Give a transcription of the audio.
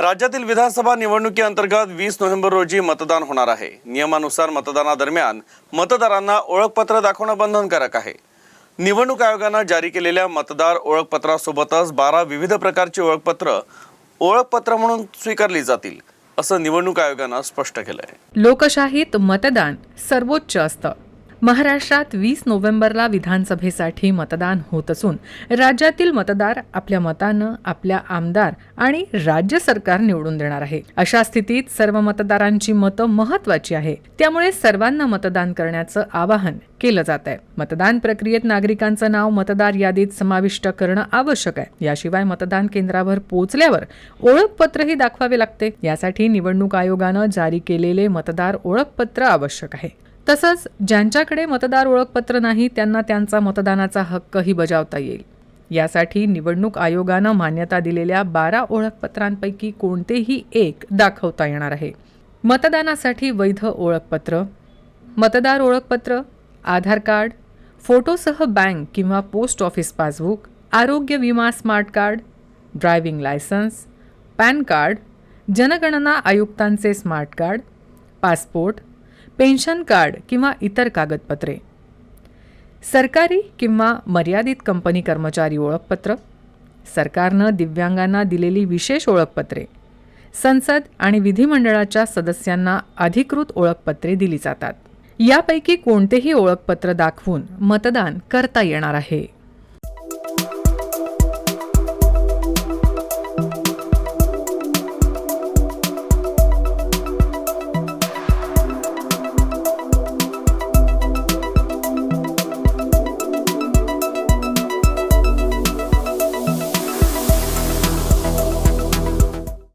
राज्यातील विधानसभा निवडणुकीअंतर्गत वीस नोव्हेंबर रोजी मतदान होणार आहे. नियमानुसार मतदानादरम्यान मतदारांना ओळखपत्र दाखवणं बंधनकारक आहे. निवडणूक आयोगानं जारी केलेल्या मतदार ओळखपत्रासोबतच बारा विविध प्रकारची ओळखपत्र ओळखपत्र म्हणून स्वीकारली जातील असं निवडणूक आयोगानं स्पष्ट केलं आहे लोकशाहीत मतदान सर्वोच्च असतं. महाराष्ट्रात वीस नोव्हेंबरला विधानसभेसाठी मतदान होत असून राज्यातील मतदार आपल्या मतानं आपल्या आमदार आणि राज्य सरकार निवडून देणार आहे. अशा स्थितीत सर्व मतदारांची मतं महत्वाची आहे. त्यामुळे सर्वांना मतदान करण्याचं आवाहन केलं जात आहे. मतदान प्रक्रियेत नागरिकांचं नाव मतदार यादीत समाविष्ट करणं आवश्यक आहे. याशिवाय मतदान केंद्रावर पोहोचल्यावर ओळखपत्रही दाखवावे लागते. यासाठी निवडणूक आयोगानं जारी केलेले मतदार ओळखपत्र आवश्यक आहे. तसंच ज्यांच्याकडे मतदार ओळखपत्र नाही त्यांना त्यांचा मतदानाचा हक्कही बजावता येईल. यासाठी निवडणूक आयोगानं मान्यता दिलेल्या बारा ओळखपत्रांपैकी कोणतेही एक दाखवता येणार आहे. मतदानासाठी वैध ओळखपत्र मतदार ओळखपत्र आधार कार्ड फोटोसह बँक किंवा पोस्ट ऑफिस पासबुक आरोग्य विमा smart card driving licence pan card जनगणना आयुक्तांचे smart card passport pension card किंवा इतर कागदपत्रे. सरकारी किंवा मर्यादित कंपनी कर्मचारी ओळखपत्र. सरकारनं दिव्यांगांना दिलेली विशेष ओळखपत्रे. संसद आणि विधिमंडळाच्या सदस्यांना अधिकृत ओळखपत्रे दिली जातात. यापैकी कोणतेही ओळखपत्र दाखवून मतदान करता येणार आहे.